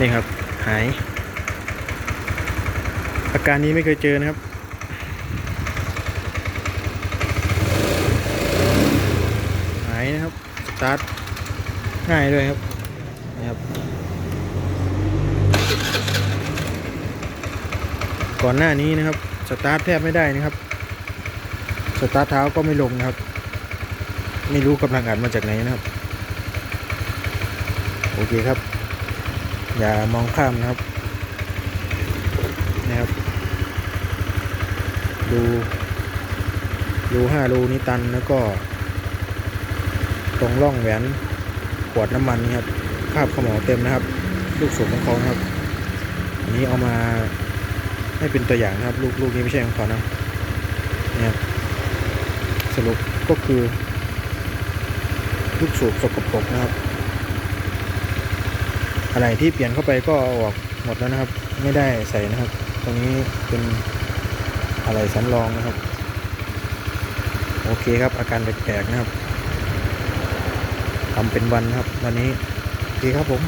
นี่ครับ หาย อาการนี้ไม่เคยเจอนะครับ หายนะครับ สตาร์ทง่ายด้วยครับนะครับ ก่อนหน้านี้นะครับ สตาร์ทแทบไม่ได้นะครับ สตาร์ทเท้าก็ไม่ลงนะครับ ไม่รู้กำลังอัดมาจากไหนนะครับ โอเคครับ อย่ามองข้ามนะครับนะครับ ดูรูห้ารูนี้ตันแล้วก็ ตรงร่องแหวนขวดน้ำมันนี่ครับคาบขมเหลาเต็มนะครับ ลูกสูบของเขานะครับ อันนี้เอามาให้เป็นตัวอย่างนะครับ ลูกลูกนี้ไม่ใช่ของเขานะเนี่ยครับสรุปก็คือ ลูกสูบสกปรกนะครับ อะไรที่เปลี่ยนเข้าไปก็ออกหมดแล้วนะครับ ไม่ได้ใส่นะครับ ตรงนี้เป็นอะไรสำรองนะครับ โอเคครับ อาการแปลกๆนะครับทำเป็นวันนะครับ วันนี้โอเคครับผม